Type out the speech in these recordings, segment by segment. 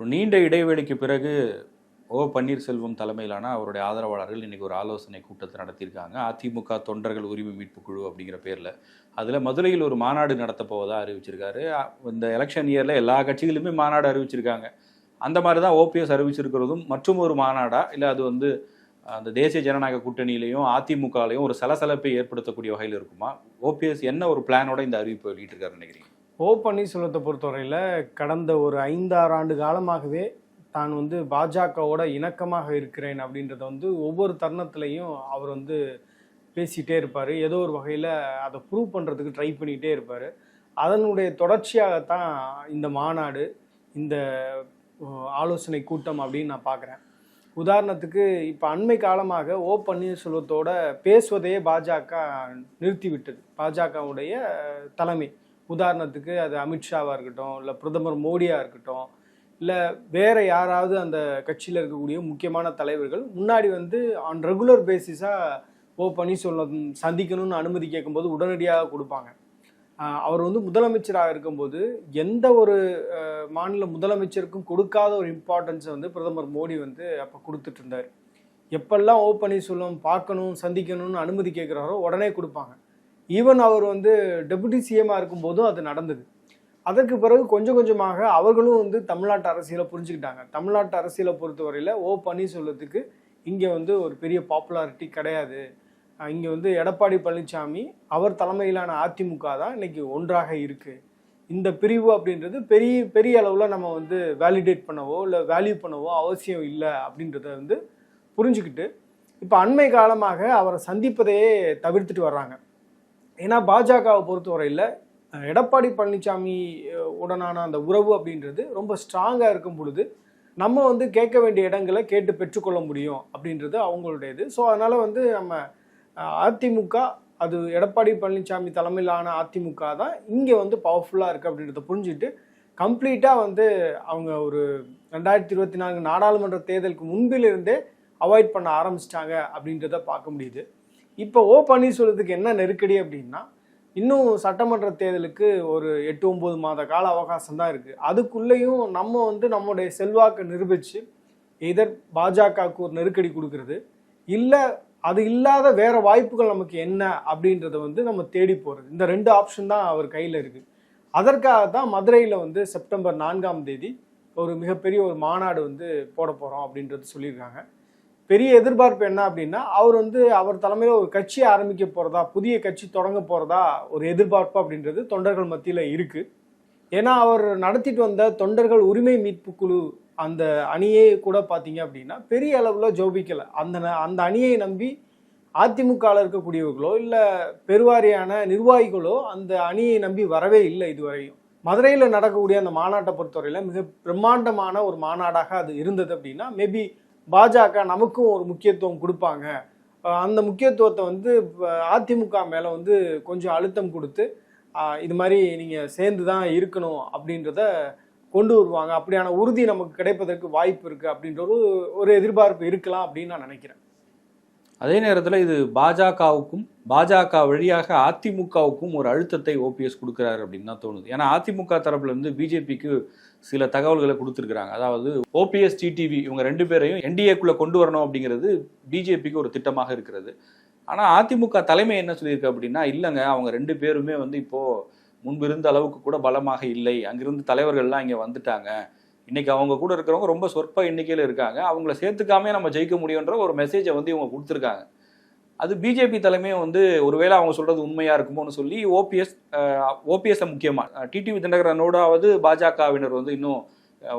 நீண்ட இடைவெளிக்கு பிறகு ஓ பன்னீர்செல்வம் தலைமையிலான அவருடைய ஆதரவாளர்கள் இன்னைக்கு ஒரு ஆலோசனை கூட்டத்தை நடத்தியிருக்காங்க. அதிமுக தொண்டர்கள் உரிமை மீட்பு குழு அப்படிங்கிற பேரில். அதில் மதுரையில் ஒரு மாநாடு நடத்தப்போவதாக அறிவிச்சிருக்காரு. இந்த எலெக்ஷன் இயரில் எல்லா கட்சிகளுமே மாநாடு அறிவிச்சிருக்காங்க. அந்த மாதிரி தான் ஓபிஎஸ் அறிவிச்சிருக்கிறதும் மற்றும் ஒரு மாநாடா? இல்லை அது வந்து அந்த தேசிய ஜனநாயக கூட்டணியிலையும் அதிமுகலையும் ஒரு சலசலப்பை ஏற்படுத்தக்கூடிய வகையில் இருக்குமா? ஓபிஎஸ் என்ன ஒரு பிளானோட இந்த அறிவிப்பை வெளியிட்டிருக்காரு நினைக்கிறீங்க? ஓ பன்னீர்செல்வத்தை பொறுத்தவரையில் கடந்த ஒரு ஐந்தாறு ஆண்டு காலமாகவே தான் வந்து பாஜகவோட இணக்கமாக இருக்கிறேன் அப்படின்றத வந்து ஒவ்வொரு தருணத்துலையும் அவர் வந்து பேசிகிட்டே இருப்பார். ஏதோ ஒரு வகையில் அதை ப்ரூவ் பண்ணுறதுக்கு ட்ரை பண்ணிகிட்டே இருப்பார். அதனுடைய தொடர்ச்சியாகத்தான் இந்த மாநாடு இந்த ஆலோசனை கூட்டம் அப்படின்னு நான் பார்க்குறேன். உதாரணத்துக்கு இப்போ அண்மை காலமாக ஓ பன்னீர்செல்வத்தோட பேசுவதையே பாஜக நிறுத்திவிட்டது. பாஜகவுடைய தலைமை. உதாரணத்துக்கு அது அமித்ஷாவாக இருக்கட்டும் இல்லை பிரதமர் மோடியாக இருக்கட்டும் இல்லை வேறு யாராவது அந்த கட்சியில் இருக்கக்கூடிய முக்கியமான தலைவர்கள் முன்னாடி வந்து ஆன் ரெகுலர் பேசிஸாக ஓ பன்னீர்செல்வம் சந்திக்கணும்னு அனுமதி கேட்கும்போது உடனடியாக கொடுப்பாங்க. அவர் வந்து முதலமைச்சராக இருக்கும்போது எந்த ஒரு மாநில முதலமைச்சருக்கும் கொடுக்காத ஒரு இம்பார்ட்டன்ஸை வந்து பிரதமர் மோடி வந்து அப்போ கொடுத்துட்டு இருந்தார். எப்பெல்லாம் ஓ பன்னீர்செல்வம் பார்க்கணும் சந்திக்கணும்னு அனுமதி கேட்குறாரோ உடனே கொடுப்பாங்க. ஈவன் அவர் வந்து டெபுட்டி சிஎம்மாக இருக்கும்போதும் அது நடந்தது. அதற்கு பிறகு கொஞ்சம் கொஞ்சமாக அவர்களும் வந்து தமிழ்நாட்டு அரசியலை புரிஞ்சுக்கிட்டாங்க. தமிழ்நாட்டு அரசியலை பொறுத்தவரையில் ஓ பன்னீர்செல்வத்துக்கு இங்கே வந்து ஒரு பெரிய பாப்புலாரிட்டி கிடையாது. இங்கே வந்து எடப்பாடி பழனிசாமி அவர் தலைமையிலான அதிமுக தான் இன்னைக்கு ஒன்றாக இருக்கு. இந்த பிரிவு அப்படின்றது பெரிய பெரிய அளவில் நம்ம வந்து வேலிடேட் பண்ணவோ இல்லை வேல்யூ பண்ணவோ அவசியம் இல்லை அப்படின்றத வந்து புரிஞ்சுக்கிட்டு இப்போ அண்மை காலமாக அவரை சந்திப்பதையே தவிர்த்துட்டு வர்றாங்க. ஏன்னா பாஜகவை பொறுத்தவரையில் எடப்பாடி பழனிசாமி உடனான அந்த உறவு அப்படின்றது ரொம்ப ஸ்ட்ராங்காக இருக்கும் பொழுது நம்ம வந்து கேட்க வேண்டிய இடங்களை கேட்டு பெற்றுக்கொள்ள முடியும் அப்படின்றது அவங்களுடையது. ஸோ அதனால் வந்து நம்ம அதிமுக அது எடப்பாடி பழனிசாமி தலைமையிலான அதிமுக தான் இங்கே வந்து பவர்ஃபுல்லாக இருக்குது அப்படின்றத புரிஞ்சுட்டு கம்ப்ளீட்டாக வந்து அவங்க ஒரு ரெண்டாயிரத்தி இருபத்தி நான்கு நாடாளுமன்ற தேர்தலுக்கு முன்பிலிருந்தே அவாய்ட் பண்ண ஆரம்பிச்சிட்டாங்க அப்படின்றத பார்க்க முடியுது. இப்போ ஓ பன்னீர்செல்வத்துக்கு என்ன நெருக்கடி அப்படின்னா இன்னும் சட்டமன்ற தேர்தலுக்கு ஒரு எட்டு ஒம்பது மாத கால அவகாசம் தான் இருக்குது அதுக்குள்ளேயும் நம்ம வந்து நம்முடைய செல்வாக்கை நிரூபித்து எதர் பாஜகவுக்கு ஒரு நெருக்கடி கொடுக்கறது. இல்லை அது இல்லாத வேற வாய்ப்புகள் நமக்கு என்ன அப்படின்றத வந்து நம்ம தேடி போகிறது இந்த ரெண்டு ஆப்ஷன் தான் அவர் கையில் இருக்குது அதற்காக தான் மதுரையில் வந்து செப்டம்பர் நான்காம் தேதி ஒரு மிகப்பெரிய ஒரு மாநாடு வந்து போட போகிறோம் அப்படின்றது சொல்லியிருக்காங்க. பெரிய எதிர்பார்ப்பு என்ன அப்படின்னா அவர் வந்து அவர் தலைமையில் ஒரு கட்சி ஆரம்பிக்க போகிறதா புதிய கட்சி தொடங்க போகிறதா ஒரு எதிர்பார்ப்பு அப்படின்றது தொண்டர்கள் மத்தியில் இருக்குது ஏன்னா அவர் நடத்திட்டு வந்த தொண்டர்கள் உரிமை மீட்பு குழு அந்த அணியே கூட பார்த்தீங்க அப்படின்னா பெரிய அளவில் ஜோபிக்கலை. அந்த ந- அந்த அணியை நம்பி அதிமுகவில் இருக்கக்கூடியவர்களோ இல்லை பெருவாரியான நிர்வாகிகளோ அந்த அணியை நம்பி வரவே இல்லை இதுவரையும். மதுரையில் நடக்கக்கூடிய அந்த மாநாட்டை பொறுத்தவரையில் மிக பிரம்மாண்டமான ஒரு மாநாடாக அது இருந்தது அப்படின்னா மேபி பாஜக நமக்கும் ஒரு முக்கியத்துவம் கொடுப்பாங்க. அந்த முக்கியத்துவத்தை வந்து அதிமுக மேலே வந்து கொஞ்சம் அழுத்தம் கொடுத்து இது மாதிரி நீங்கள் சேர்ந்து தான் இருக்கணும் அப்படின்றத கொண்டு வருவாங்க. அப்படியான உறுதி நமக்கு கிடைப்பதற்கு வாய்ப்பு இருக்குது அப்படின்ற ஒரு ஒரு எதிர்பார்ப்பு இருக்கலாம் அப்படின்னு நான் நினைக்கிறேன். அதே நேரத்தில் இது பாஜகவுக்கும் பாஜக வழியாக அதிமுகவுக்கும் ஒரு அழுத்தத்தை ஓபிஎஸ் கொடுக்குறாரு அப்படின்னு தான் தோணுது. ஏன்னா அதிமுக தரப்புலேருந்து பிஜேபிக்கு சில தகவல்களை கொடுத்துருக்குறாங்க. அதாவது ஓபிஎஸ் டிடிவி இவங்க ரெண்டு பேரையும் என்டிஏக்குள்ளே கொண்டு வரணும் அப்படிங்கிறது பிஜேபிக்கு ஒரு திட்டமாக இருக்கிறது. ஆனால் அதிமுக தலைமை என்ன சொல்லியிருக்கு அப்படின்னா இல்லைங்க அவங்க ரெண்டு பேருமே வந்து இப்போது முன்பு இருந்த அளவுக்கு கூட பலமாக இல்லை. அங்கிருந்து தலைவர்கள்லாம் இங்கே வந்துட்டாங்க. இன்னைக்கு அவங்க கூட இருக்கிறவங்க ரொம்ப சொற்ப எண்ணிக்கையில் இருக்காங்க. அவங்கள சேர்த்துக்காமே நம்ம ஜெயிக்க முடியுன்ற ஒரு மெசேஜை வந்து இவங்க கொடுத்துருக்காங்க. அது பிஜேபி தலைமையும் வந்து ஒருவேளை அவங்க சொல்றது உண்மையா இருக்குமோன்னு சொல்லி ஓபிஎஸ் ஓபிஎஸ் முக்கியமாக டிடிவி தினகரனோடாவது பாஜகவினர் வந்து இன்னும்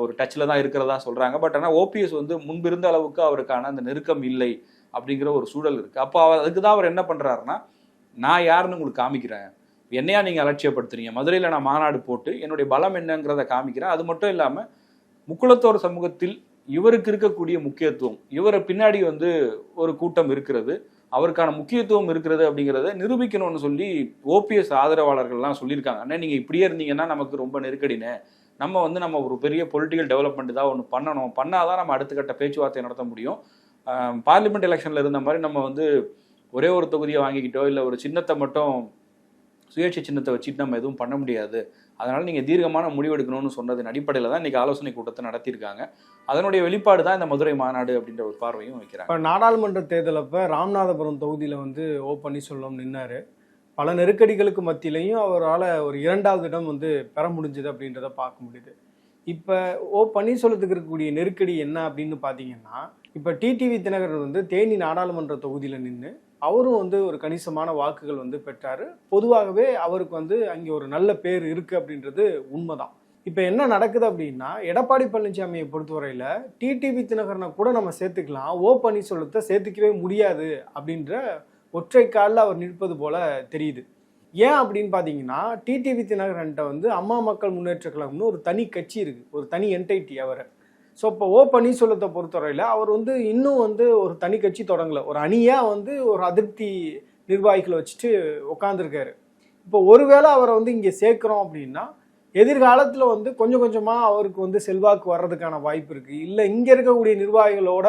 ஒரு டச்சில் தான் இருக்கிறதா சொல்றாங்க. பட் ஆனால் ஓபிஎஸ் வந்து முன்பிருந்த அளவுக்கு அவருக்கான அந்த நெருக்கம் இல்லை அப்படிங்கிற ஒரு சூழல் இருக்கு. அப்போ அவர் அதுக்கு தான் அவர் என்ன பண்றாருன்னா நான் யாருன்னு உங்களுக்கு காமிக்கிறேன். என்னையா நீங்கள் அலட்சியப்படுத்துறீங்க? மதுரையில் நான் மாநாடு போட்டு என்னுடைய பலம் என்னங்கிறத காமிக்கிறேன். அது மட்டும் இல்லாமல் முக்குளத்தோர் சமூகத்தில் இவருக்கு இருக்கக்கூடிய முக்கியத்துவம் இவரை பின்னாடி வந்து ஒரு கூட்டம் இருக்கிறது. அவருக்கான முக்கியத்துவம் இருக்கிறது அப்படிங்கிறத நிரூபிக்கணும்னு சொல்லி ஓபிஎஸ் ஆதரவாளர்கள்லாம் சொல்லியிருக்காங்க. அண்ணா நீங்கள் இப்படியே இருந்தீங்கன்னா நமக்கு ரொம்ப நெருக்கடினே நம்ம வந்து நம்ம ஒரு பெரிய பொலிட்டிக்கல் டெவலப்மெண்ட் தான் ஒன்று பண்ணணும். பண்ணாதான் நம்ம அடுத்த கட்ட பேச்சுவார்த்தை நடத்த முடியும். பார்லிமெண்ட் எலெக்ஷனில் இருந்த மாதிரி நம்ம வந்து ஒரே ஒரு தொகுதியை வாங்கிக்கிட்டோ இல்லை ஒரு சின்னத்தை மட்டும் சுயேட்சை சின்னத்தை வச்சுட்டு நம்ம எதுவும் பண்ண முடியாது. அதனால் நீங்கள் தீர்க்கமான முடிவெடுக்கணும்னு சொன்னதன் அடிப்படையில் தான் இன்றைக்கி ஆலோசனை கூட்டத்தை நடத்தியிருக்காங்க. அதனுடைய வெளிப்பாடு தான் இந்த மதுரை மாநாடு அப்படின்ற ஒரு பார்வையும் வைக்கிறாங்க. இப்போ நாடாளுமன்ற தேர்தலப்போ ராமநாதபுரம் தொகுதியில் வந்து ஓ பன்னீர்செல்வம் நின்னார். பல நெருக்கடிகளுக்கு மத்தியிலையும் அவரால் ஒரு இரண்டாவது இடம் வந்து பெற முடிஞ்சது அப்படின்றத பார்க்க முடியுது. இப்போ ஓ பன்னீர்செல்வத்துக்கு இருக்கக்கூடிய நெருக்கடி என்ன அப்படின்னு பார்த்தீங்கன்னா இப்போ டிடிவி தினகரன் வந்து தேனி நாடாளுமன்ற தொகுதியில் நின்று அவரும் வந்து ஒரு கணிசமான வாக்குகள் வந்து பெற்றாரு. பொதுவாகவே அவருக்கு வந்து அங்கே ஒரு நல்ல பேர் இருக்கு அப்படின்றது உண்மைதான். இப்போ என்ன நடக்குது அப்படின்னா எடப்பாடி பழனிசாமியை பொறுத்தவரையில் டிடிவி தினகரனை கூட நம்ம சேர்த்துக்கலாம். ஓ பன்னீர்செல்வத்தை சேர்த்துக்கவே முடியாது அப்படின்ற ஒற்றை காலில் அவர் நிற்பது போல தெரியுது. ஏன் அப்படின்னு பார்த்தீங்கன்னா டிடிவி தினகரன்ட்ட வந்து அம்மா மக்கள் முன்னேற்ற கழகம்னு ஒரு தனி கட்சி இருக்கு. ஒரு தனி என்டைட்டி அவரை. ஸோ இப்போ ஓ பன்னீர்செல்வத்தை பொறுத்தவரையில் அவர் வந்து இன்னும் வந்து ஒரு தனி கட்சி தொடங்கல. ஒரு அணியாக வந்து ஒரு அதிருப்தி நிர்வாகிகளை வச்சுட்டு உட்காந்துருக்காரு இப்போ ஒருவேளை அவரை வந்து இங்கே சேர்க்குறோம் அப்படின்னா எதிர்காலத்தில் வந்து கொஞ்சம் கொஞ்சமாக அவருக்கு வந்து செல்வாக்கு வர்றதுக்கான வாய்ப்பு இருக்குது இல்லை இங்கே இருக்கக்கூடிய நிர்வாகிகளோட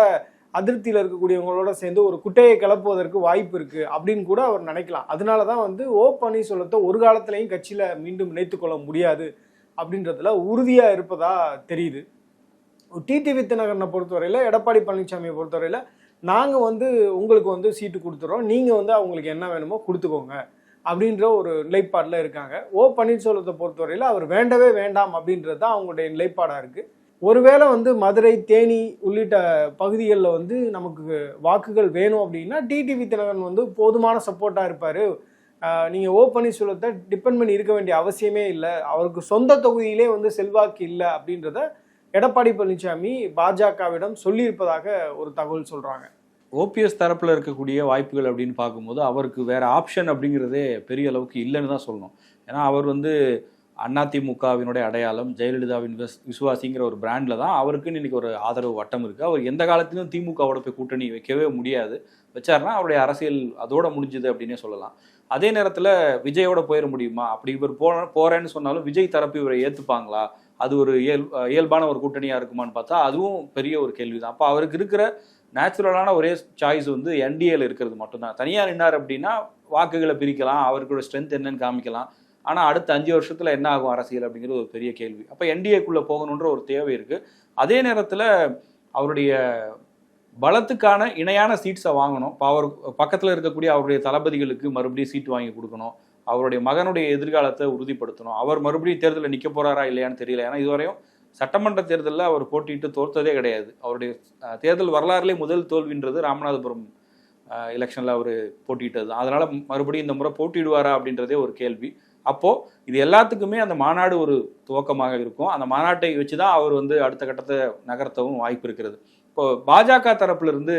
அதிருப்தியில் இருக்கக்கூடியவங்களோட சேர்ந்து ஒரு குட்டையை கிளப்புவதற்கு வாய்ப்பு இருக்குது அப்படின்னு கூட அவர் நினைக்கலாம். அதனால தான் வந்து ஓ பன்னீர்செல்வத்தை ஒரு காலத்திலையும் கட்சியில் மீண்டும் இணைத்துக்கொள்ள முடியாது அப்படின்றதுல உறுதியாக இருப்பதாக தெரியுது. டிடிவி தினகரனை பொறுத்தவரையில் எடப்பாடி பழனிசாமியை பொறுத்தவரையில் நாங்கள் வந்து உங்களுக்கு வந்து சீட்டு கொடுத்துறோம். நீங்கள் வந்து அவங்களுக்கு என்ன வேணுமோ கொடுத்துக்கோங்க அப்படின்ற ஒரு நிலைப்பாடில் இருக்காங்க. ஓ பன்னீர்செல்வத்தை பொறுத்தவரையில் அவர் வேண்டவே வேண்டாம் அப்படின்றது தான் அவங்களுடைய நிலைப்பாடாக இருக்குது ஒருவேளை வந்து மதுரை தேனி உள்ளிட்ட பகுதிகளில் வந்து நமக்கு வாக்குகள் வேணும் அப்படின்னா டிடிவி தினகரன் வந்து போதுமான சப்போர்ட்டாக இருப்பார். நீங்கள் ஓ பன்னீர்செல்வத்தை டிபெண்ட் பண்ணி இருக்க வேண்டிய அவசியமே இல்லை. அவருக்கு சொந்த தொகுதியிலே வந்து செல்வாக்கு இல்லை அப்படின்றத எடப்பாடி பழனிசாமி பாஜகவிடம் சொல்லியிருப்பதாக ஒரு தகவல் சொல்கிறாங்க ஓபிஎஸ் தரப்பில் இருக்கக்கூடிய வாய்ப்புகள் அப்படின்னு பார்க்கும்போது அவருக்கு வேற ஆப்ஷன் அப்படிங்கிறதே பெரிய அளவுக்கு இல்லைன்னு தான் சொல்லணும். ஏன்னா அவர் வந்து அதிமுகவினுடைய அடையாளம் ஜெயலலிதாவின் விஸ் விசுவாசிங்கிற ஒரு பிராண்டில் தான் அவருக்குன்னு இன்னைக்கு ஒரு ஆதரவு வட்டம் இருக்குது அவர் எந்த காலத்திலும் திமுகவோட போய் கூட்டணி வைக்கவே முடியாது. வச்சாருன்னா அவருடைய அரசியல் அதோட முடிஞ்சுது அப்படின்னே சொல்லலாம். அதே நேரத்தில் விஜயோட போயிட முடியுமா? அப்படி இவர் போன போகிறேன்னு சொன்னாலும் விஜய் தரப்பு இவரை ஏற்றுப்பாங்களா அது ஒரு இயல் இயல்பான ஒரு கூட்டணியாக இருக்குமான்னு பார்த்தா அதுவும் பெரிய ஒரு கேள்வி தான் அப்போ அவருக்கு இருக்கிற நேச்சுரலான ஒரே சாய்ஸ் வந்து என்டிஏல இருக்கிறது மட்டும்தான். தனியாக நின்னார் அப்படின்னா வாக்குகளை பிரிக்கலாம் அவருக்கோட ஸ்ட்ரென்த் என்னன்னு காமிக்கலாம். ஆனால் அடுத்த அஞ்சு வருஷத்தில் என்ன ஆகும் அரசியல் அப்படிங்கிறது ஒரு பெரிய கேள்வி. அப்போ என்டிஏக்குள்ளே போகணுன்ற ஒரு தேவை இருக்குது அதே நேரத்தில் அவருடைய பலத்துக்கான இணையான சீட்ஸை வாங்கணும். இப்போ அவர் பக்கத்தில் இருக்கக்கூடிய அவருடைய தளபதிகளுக்கு மறுபடியும் சீட் வாங்கி கொடுக்கணும். அவருடைய மகனுடைய எதிர்காலத்தை உறுதிப்படுத்தணும். அவர் மறுபடியும் தேர்தலில் நிற்க போறாரா இல்லையான்னு தெரியல. ஏன்னா இதுவரையும் சட்டமன்ற தேர்தலில் அவர் போட்டியிட்டு தோற்றதே கிடையாது. அவருடைய தேர்தல் வரலாறுலே முதல் தோல்வின்றது ராமநாதபுரம் எலெக்ஷனில் அவர் போட்டிட்டது தான் அதனால் மறுபடியும் இந்த முறை போட்டிடுவாரா அப்படின்றதே ஒரு கேள்வி. அப்போது இது எல்லாத்துக்குமே அந்த மாநாடு ஒரு துவக்கமாக இருக்கும். அந்த மாநாட்டை வச்சு தான் அவர் வந்து அடுத்த கட்டத்தை நகர்த்தவும் வாய்ப்பு இருக்கிறது. இப்போ பாஜக தரப்புலேருந்து இருந்து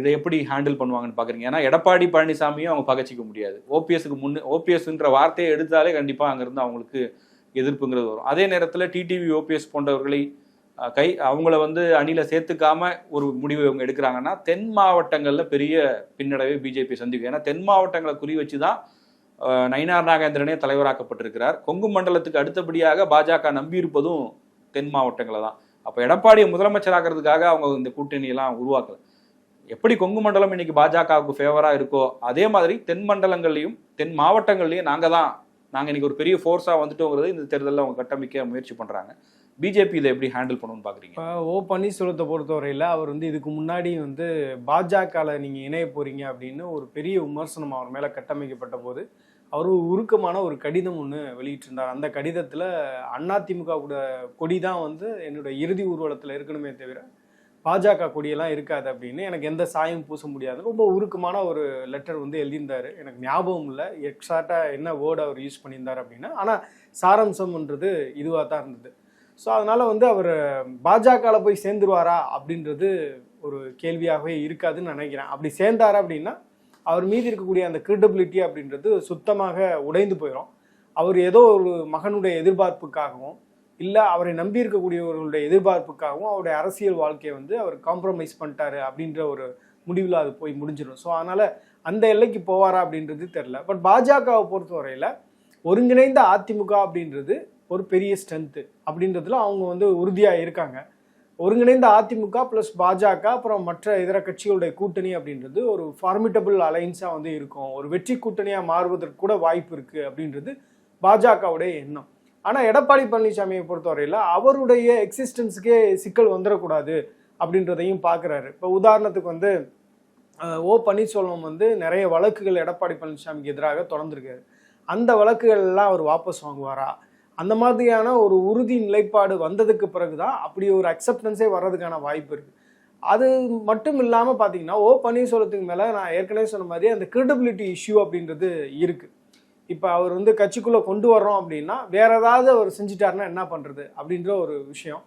இதை எப்படி ஹேண்டில் பண்ணுவாங்கன்னு பாக்குறீங்க ஏன்னா எடப்பாடி பழனிசாமியும் அவங்க பகச்சிக்க முடியாது. ஓபிஎஸ்க்கு முன்னு ஓபிஎஸ்ன்ற வார்த்தையை எடுத்தாலே கண்டிப்பா அங்கிருந்து அவங்களுக்கு எதிர்ப்புங்கிறது வரும். அதே நேரத்துல டிடிவி ஓபிஎஸ் போன்றவர்களை கை அவங்கள வந்து அணியில சேர்த்துக்காம ஒரு முடிவு இவங்க எடுக்கிறாங்கன்னா தென் மாவட்டங்கள்ல பெரிய பின்னடைவை பிஜேபி சந்திக்கும். ஏன்னா தென் மாவட்டங்களை குறி வச்சு தான் நயினார் நாகேந்திரனே தலைவராக்கப்பட்டிருக்கிறார். கொங்கு மண்டலத்துக்கு அடுத்தபடியாக பாஜக நம்பியிருப்பதும் தென் மாவட்டங்களை தான் அப்போ எடப்பாடியை முதலமைச்சராகிறதுக்காக அவங்க இந்த கூட்டணியெல்லாம் உருவாக்கலை. எப்படி கொங்கு மண்டலம் இன்னைக்கு பாஜகவுக்கு ஃபேவரா இருக்கோ அதே மாதிரி தென் மண்டலங்கள்லையும் தென் மாவட்டங்கள்லையும் நாங்கள் தான் நாங்கள் இன்னைக்கு ஒரு பெரிய ஃபோர்ஸாக வந்துட்டோங்கிறது இந்த தேர்தலில் அவங்க கட்டமைக்க முயற்சி பண்ணுறாங்க பிஜேபி இதை எப்படி ஹேண்டில் பண்ணணும்னு பார்க்குறீங்க ஓ பன்னீர்செல்வத்தை பொறுத்தவரையில் அவர் வந்து இதுக்கு முன்னாடி வந்து பாஜகவில் நீங்கள் இணைய போகிறீங்க அப்படின்னு ஒரு பெரிய விமர்சனம் அவர் மேலே கட்டமைக்கப்பட்ட போது அவர் ஒரு உருக்கமான ஒரு கடிதம் ஒன்று வெளியிட்டிருந்தார். அந்த கடிதத்தில் அதிமுக கூட கொடி தான் வந்து என்னோட இறுதி ஊர்வலத்தில் இருக்கணுமே தவிர பாஜக கொடியெல்லாம் இருக்காது அப்படின்னு எனக்கு எந்த சாயம் பூச முடியாது. ரொம்ப உருக்கமான ஒரு லெட்டர் வந்து எழுதியிருந்தார். எனக்கு ஞாபகம் இல்லை. எக்ஸாக்டாக என்ன வேர்டு அவர் யூஸ் பண்ணியிருந்தார் அப்படின்னா. ஆனால் சாராம்சம்ன்றது இதுவாக தான் இருந்தது. ஸோ அதனால் வந்து அவர் பாஜகவில் போய் சேர்ந்துருவாரா அப்படின்றது ஒரு கேள்வியாகவே இருக்காதுன்னு நினைக்கிறேன். அப்படி சேர்ந்தாரா அப்படின்னா அவர் மீது இருக்கக்கூடிய அந்த கிரெடிபிலிட்டி அப்படின்றது சுத்தமாக உடைந்து போயிடும் அவர் ஏதோ ஒரு மகனுடைய எதிர்பார்ப்புக்காகவும் இல்லை அவரை நம்பி இருக்கக்கூடியவர்களுடைய எதிர்பார்ப்புக்காகவும் அவருடைய அரசியல் வாழ்க்கையை வந்து அவர் காம்ப்ரமைஸ் பண்ணிட்டாரு அப்படின்ற ஒரு முடிவில் அது போய் முடிஞ்சிடும். ஸோ அதனால் அந்த எல்லைக்கு போவாரா அப்படின்றது தெரில பட் பாஜகவை பொறுத்தவரையில் ஒருங்கிணைந்த அதிமுக அப்படின்றது ஒரு பெரிய ஸ்ட்ரென்த்து அப்படின்றதுல அவங்க வந்து உறுதியாக இருக்காங்க. ஒருங்கிணைந்த அதிமுக ப்ளஸ் பாஜக அப்புறம் மற்ற இதர கட்சிகளுடைய கூட்டணி அப்படின்றது ஒரு ஃபார்மிட்டபிள் அலைன்ஸாக வந்து இருக்கும். ஒரு வெற்றி கூட்டணியாக மாறுவதற்கு கூட வாய்ப்பு இருக்குது அப்படின்றது பாஜகவுடைய எண்ணம். ஆனால் எடப்பாடி பழனிசாமியை பொறுத்தவரையில் அவருடைய எக்ஸிஸ்டன்ஸுக்கே சிக்கல் வந்துடக்கூடாது அப்படின்றதையும் பார்க்குறாரு இப்போ உதாரணத்துக்கு வந்து ஓ பன்னீர்செல்வம் வந்து நிறைய வழக்குகள் எடப்பாடி பழனிசாமிக்கு எதிராக தொடர்ந்துருக்காரு. அந்த வழக்குகள்லாம் அவர் வாபஸ் வாங்குவாரா? அந்த மாதிரியான ஒரு உறுதி நிலைப்பாடு வந்ததுக்கு பிறகு தான் அப்படி ஒரு அக்செப்டன்ஸே வர்றதுக்கான வாய்ப்பு இருக்குது அது மட்டும் இல்லாமல் பார்த்தீங்கன்னா ஓ பன்னீர்செல்வத்துக்கு மேலே நான் ஏற்கனவே சொன்ன மாதிரி அந்த கிரெடிபிலிட்டி இஷ்யூ அப்படின்றது இருக்குது இப்போ அவர் வந்து கட்சிக்குள்ளே கொண்டு வர்றோம் அப்படின்னா வேற ஏதாவது அவர் செஞ்சிட்டாருன்னா என்ன பண்ணுறது அப்படின்ற ஒரு விஷயம்.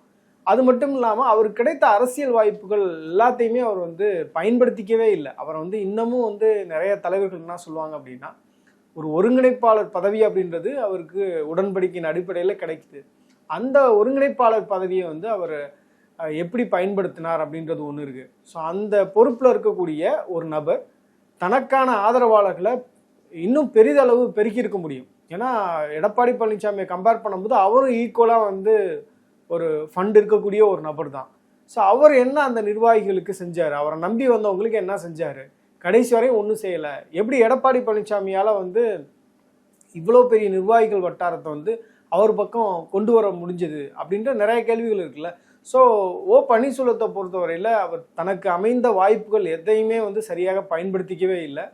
அது மட்டும் இல்லாமல் அவருக்கு கிடைத்த அரசியல் வாய்ப்புகள் எல்லாத்தையுமே அவர் வந்து பயன்படுத்திக்கவே இல்லை. அவரை வந்து இன்னமும் வந்து நிறைய தலைவர்கள் என்ன சொல்லுவாங்க அப்படின்னா ஒரு ஒருங்கிணைப்பாளர் பதவி அப்படின்றது அவருக்கு உடன்படிக்கையின் அடிப்படையில் கிடைக்குது. அந்த ஒருங்கிணைப்பாளர் பதவியை வந்து அவர் எப்படி பயன்படுத்தினார் அப்படின்றது ஒன்று இருக்குது ஸோ அந்த பொறுப்பில் இருக்கக்கூடிய ஒரு நபர் தனக்கான ஆதரவாளர்களை இன்னும் பெரிதளவு பெருக்கியிருக்க முடியும். ஏன்னா எடப்பாடி பழனிசாமியை கம்பேர் பண்ணும்போது அவரும் ஈக்குவலாக வந்து ஒரு ஃபண்ட் இருக்கக்கூடிய ஒரு நபர் தான். ஸோ அவர் என்ன அந்த நிர்வாகிகளுக்கு செஞ்சார்? அவரை நம்பி வந்தவங்களுக்கு என்ன செஞ்சார்? கடைசி வரையும் ஒன்றும் செய்யலை. எப்படி எடப்பாடி பழனிசாமியால் வந்து இவ்வளோ பெரிய நிர்வாகிகள் வட்டாரத்தை வந்து அவர் பக்கம் கொண்டு வர முடிஞ்சது அப்படின்ற நிறைய கேள்விகள் இருக்குல்ல. ஸோ ஓ பன்னீர்செல்வத்தை பொறுத்தவரையில் அவர் தனக்கு அமைந்த வாய்ப்புகள் எதையுமே வந்து சரியாக பயன்படுத்திக்கவே இல்லை.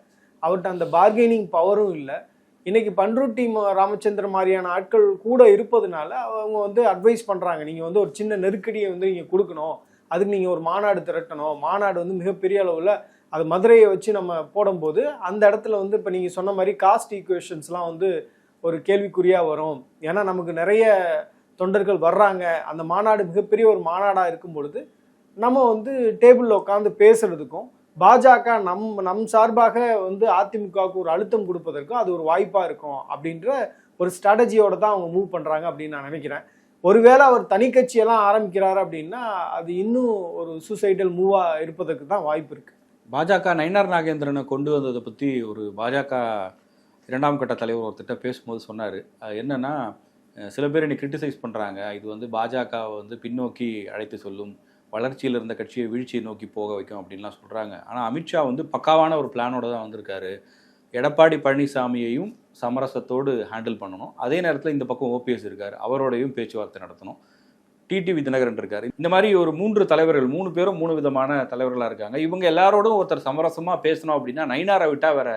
அவர்கிட்ட அந்த பார்கெனிங் பவரும் இல்லை. இன்னைக்கு பன்ருட்டி ராமச்சந்திர ராமச்சந்திரன் மாதிரியான ஆட்கள் கூட இருப்பதுனால அவங்க வந்து அட்வைஸ் பண்ணுறாங்க நீங்கள் வந்து ஒரு சின்ன நெருக்கடியை வந்து நீங்கள் கொடுக்கணும். அதுக்கு நீங்கள் ஒரு மாநாடு திரட்டணும். மாநாடு வந்து மிகப்பெரிய அளவில் அது மதுரையை வச்சு நம்ம போடும்போது அந்த இடத்துல வந்து இப்போ நீங்கள் சொன்ன மாதிரி காஸ்ட் ஈக்குவேஷன்ஸ்லாம் வந்து ஒரு கேள்விக்குறியாக வரும். ஏன்னா நமக்கு நிறைய தொண்டர்கள் வர்றாங்க. அந்த மாநாடு மிகப்பெரிய ஒரு மாநாடாக இருக்கும் பொழுது நம்ம வந்து டேபிளில் உட்காந்து பேசுறதுக்கும் பாஜக நம் நம் சார்பாக வந்து அதிமுகவுக்கு ஒரு அழுத்தம் கொடுப்பதற்கும் அது ஒரு வாய்ப்பாக இருக்கும் அப்படின்ற ஒரு ஸ்ட்ராட்டஜியோட தான் அவங்க மூவ் பண்ணுறாங்க அப்படின்னு நான் நினைக்கிறேன். ஒருவேளை அவர் தனி கட்சியெல்லாம் ஆரம்பிக்கிறார் அப்படின்னா அது இன்னும் ஒரு சூசைடல் மூவாக இருப்பதற்கு தான் வாய்ப்பு இருக்குது பாஜக நயினார் நாகேந்திரனை கொண்டு வந்ததை பற்றி ஒரு பாஜக இரண்டாம் கட்ட தலைவர் ஒருத்திட்ட பேசும்போது சொன்னார். அது என்னென்னா சில பேர் என்னை கிரிட்டிசைஸ் பண்ணுறாங்க இது வந்து பாஜகவை வந்து பின்னோக்கி அழைத்து சொல்லும். வளர்ச்சியில் இருந்த கட்சியை வீழ்ச்சியை நோக்கி போக வைக்கும் அப்படின்லாம் சொல்கிறாங்க ஆனால் அமித்ஷா வந்து பக்காவான ஒரு பிளானோட தான் வந்திருக்காரு. எடப்பாடி பழனிசாமியையும் சமரசத்தோடு ஹேண்டில் பண்ணணும். அதே நேரத்தில் இந்த பக்கம் ஓபிஎஸ் இருக்கார். அவரோடையும் பேச்சுவார்த்தை நடத்தணும். டிடிவி தினகரன் இருக்கார். இந்த மாதிரி ஒரு மூன்று தலைவர்கள் மூணு பேரும் மூணு விதமான தலைவர்களாக இருக்காங்க. இவங்க எல்லாரோடும் ஒருத்தர் சமரசமாக பேசணும் அப்படின்னா நைனாரை விட்டால் வேற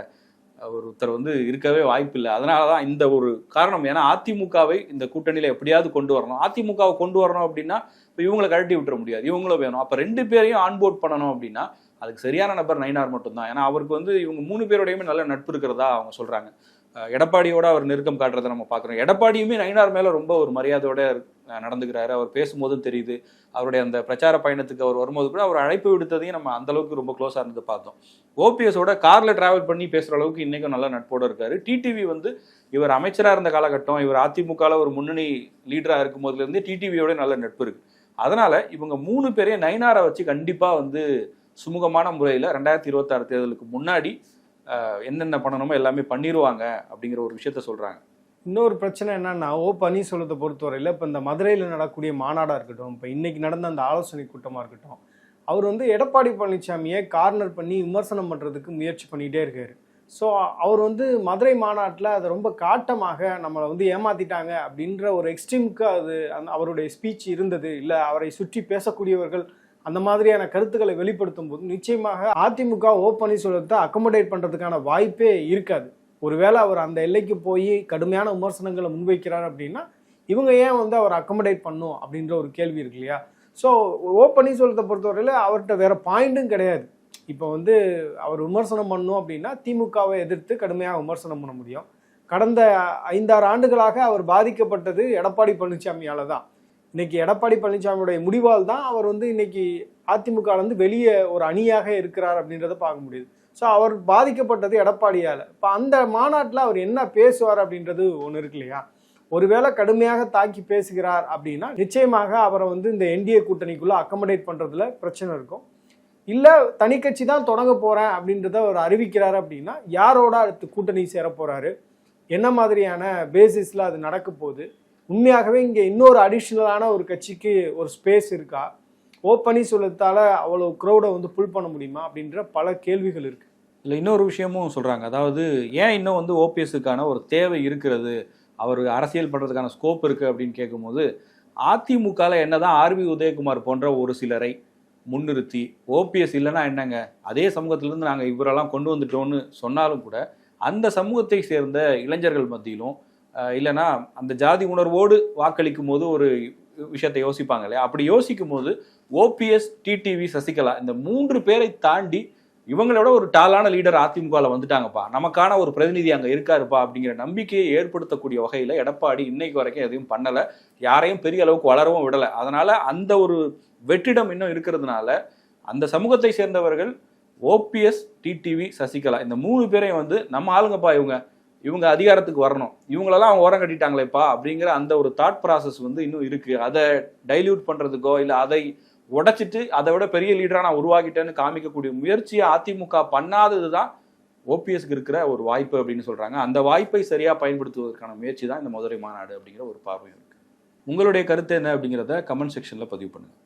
ஒருத்தர் வந்து இருக்கவே வாய்ப்பில்லை. அதனால தான் இந்த ஒரு காரணம். ஏன்னா அதிமுகவை இந்த கூட்டணியில் எப்படியாவது கொண்டு வரணும். அதிமுகவை கொண்டு வரணும் அப்படின்னா இப்போ இவங்களை கழட்டி விட்டுற முடியாது. இவங்களும் வேணும். அப்போ ரெண்டு பேரையும் ஆன்போர்ட் பண்ணணும் அப்படின்னா அதுக்கு சரியான நபர் நயினார் மட்டும்தான். ஏன்னா அவருக்கு வந்து இவங்க மூணு பேரோடையுமே நல்ல நட்பு இருக்கிறதா அவங்க சொல்கிறாங்க எடப்பாடியோட அவர் நெருக்கம் காட்டுறதை நம்ம பார்க்குறோம். எடப்பாடியுமே நயினார் மேலே ரொம்ப ஒரு மரியாதையோட நடந்துக்கிறாரு. அவர் பேசும்போதும் தெரியுது. அவருடைய அந்த பிரச்சார பயணத்துக்கு அவர் வரும்போது கூட அவர் அழைப்பு விடுத்ததையும் நம்ம அந்த அளவுக்கு ரொம்ப க்ளோஸாக இருந்து பார்த்தோம். ஓபிஎஸோட காரில் டிராவல் பண்ணி பேசுகிற அளவுக்கு இன்றைக்கும் நல்ல நட்போட இருக்காரு. டிடிவி வந்து இவர் அமைச்சராக இருந்த காலகட்டம் இவர் அதிமுகவில் ஒரு முன்னணி லீடராக இருக்கும் போதுலேருந்து டிடிவியோட நல்ல நட்பு இருக்கு. அதனால இவங்க மூணு பேரையும் நயினாரை வச்சு கண்டிப்பாக வந்து சுமூகமான முறையில் ரெண்டாயிரத்தி இருபத்தாறு தேர்தலுக்கு முன்னாடி என்னென்ன பண்ணணுமோ எல்லாமே பண்ணிடுவாங்க அப்படிங்கிற ஒரு விஷயத்த சொல்கிறாங்க இன்னொரு பிரச்சனை என்னன்னா ஓ பன்னீர்செல்வத்தை பொறுத்தவரையில் இப்போ இந்த மதுரையில் நடக்கக்கூடிய மாநாடாக இருக்கட்டும் இப்போ இன்னைக்கு நடந்த அந்த ஆலோசனை கூட்டமாக இருக்கட்டும் அவர் வந்து எடப்பாடி பழனிசாமியை கார்னர் பண்ணி விமர்சனம் பண்ணுறதுக்கு முயற்சி பண்ணிகிட்டே இருக்காரு. ஸோ அவர் வந்து மதுரை மாநாட்டில் அதை ரொம்ப காட்டமாக நம்மளை வந்து ஏமாத்திட்டாங்க அப்படின்ற ஒரு எக்ஸ்ட்ரீமுக்கு அது அந்த அவருடைய ஸ்பீச் இருந்தது. இல்லை அவரை சுற்றி பேசக்கூடியவர்கள் அந்த மாதிரியான கருத்துக்களை வெளிப்படுத்தும் போது நிச்சயமாக அதிமுக ஓ பன்னீர்செல்வத்தை அக்கமடேட் பண்ணுறதுக்கான வாய்ப்பே இருக்காது. ஒருவேளை அவர் அந்த எல்லைக்கு போய் கடுமையான விமர்சனங்களை முன்வைக்கிறார் அப்படின்னா இவங்க ஏன் வந்து அவர் அக்கமடேட் பண்ணும் அப்படின்ற ஒரு கேள்வி இருக்கு இல்லையா? ஸோ ஓ பன்னீர்செல்வத்தை பொறுத்தவரையில் அவர்கிட்ட வேற பாயிண்ட்டும் கிடையாது. இப்போ வந்து அவர் விமர்சனம் பண்ணும் அப்படின்னா திமுகவை எதிர்த்து கடுமையாக விமர்சனம் பண்ண முடியும். கடந்த ஐந்தாறு ஆண்டுகளாக அவர் பாதிக்கப்பட்டது எடப்பாடி பழனிசாமியால தான். இன்னைக்கு எடப்பாடி பழனிசாமியுடைய முடிவால் தான் அவர் வந்து இன்னைக்கு அதிமுக வந்து வெளியே ஒரு அணியாக இருக்கிறார் அப்படின்றத பார்க்க முடியுது. ஸோ அவர் பாதிக்கப்பட்டது எடப்பாடியால். இப்போ அந்த மாநாட்டில் அவர் என்ன பேசுவார் அப்படின்றது ஒன்று இருக்கு இல்லையா? ஒருவேளை கடுமையாக தாக்கி பேசுகிறார் அப்படின்னா நிச்சயமாக அவரை வந்து இந்த என்டிஏ கூட்டணிக்குள்ளே அக்கமடேட் பண்ணுறதுல பிரச்சனை இருக்கும். இல்லை தனி கட்சி தான் தொடங்க போகிறேன் அப்படின்றத அவர் அறிவிக்கிறார் அப்படின்னா யாரோட அடுத்து கூட்டணி சேர போகிறாரு என்ன மாதிரியான பேசிஸில் அது நடக்க போகுது? உண்மையாகவே இங்கே இன்னொரு அடிஷ்னலான ஒரு கட்சிக்கு ஒரு ஸ்பேஸ் இருக்கா? ஓ பன்னீர்செல்வத்தால அவ்வளோ க்ரௌடை வந்து புல் பண்ண முடியுமா? அப்படின்ற பல கேள்விகள் இருக்கு. இல்லை இன்னொரு விஷயமும் சொல்கிறாங்க அதாவது ஏன் இன்னும் வந்து ஓபிஎஸ்க்கான ஒரு தேவை இருக்கிறது? அவர் அரசியல் பண்ணுறதுக்கான ஸ்கோப் இருக்குது அப்படின்னு கேட்கும்போது அதிமுகவில் என்ன தான் ஆர்வி உதயகுமார் போன்ற ஒரு சிலரை முன்னிறுத்தி ஓபிஎஸ் இல்லைன்னா என்னங்க? அதே சமூகத்திலேருந்து நாங்கள் இவரெல்லாம் கொண்டு வந்துட்டோம்னு சொன்னாலும் கூட அந்த சமூகத்தை சேர்ந்த இளைஞர்கள் மத்தியிலும் இல்லைன்னா அந்த ஜாதி உணர்வோடு வாக்களிக்கும் போது ஒரு விஷயத்தை யோசிப்பாங்க இல்லையா? அப்படி யோசிக்கும் போது ஓபிஎஸ் டிடிவி சசிகலா இந்த மூன்று பேரை தாண்டி இவங்களோட ஒரு டாலான லீடர் அதிமுகவில் வந்துட்டாங்கப்பா. நமக்கான ஒரு பிரதிநிதி அங்கே இருக்காருப்பா அப்படிங்கிற நம்பிக்கையை ஏற்படுத்தக்கூடிய வகையில் எடப்பாடி இன்னைக்கு வரைக்கும் எதையும் பண்ணலை. யாரையும் பெரிய அளவுக்கு வளரவும் விடலை. அதனால அந்த ஒரு வெற்றிடம் இன்னும் இருக்கிறதுனால அந்த சமூகத்தை சேர்ந்தவர்கள் ஓபிஎஸ் டிடிவி சசிகலா இந்த மூணு பேரையும் வந்து நம்ம ஆளுங்கப்பா இவங்க. இவங்க அதிகாரத்துக்கு வரணும். இவங்களெல்லாம் அவங்க ஓரம் கட்டிட்டாங்களேப்பா அப்படிங்கிற அந்த ஒரு தாட் ப்ராசஸ் வந்து இன்னும் இருக்கு. அதை டைல்யூட் பண்றதுக்கோ இல்லை அதை உடைச்சிட்டு அதை விட பெரிய லீடரா நான் உருவாக்கிட்டேன்னு காமிக்கக்கூடிய முயற்சியை அதிமுக பண்ணாதது தான் ஓபிஎஸ்க்கு இருக்கிற ஒரு வாய்ப்பு அப்படின்னு சொல்றாங்க. அந்த வாய்ப்பை சரியா பயன்படுத்துவதற்கான முயற்சி தான் இந்த மதுரை மாநாடு அப்படிங்கிற ஒரு பார்வையும் இருக்கு. உங்களுடைய கருத்து என்ன அப்படிங்கிறத கமெண்ட் செக்ஷன்ல பதிவு பண்ணுங்க.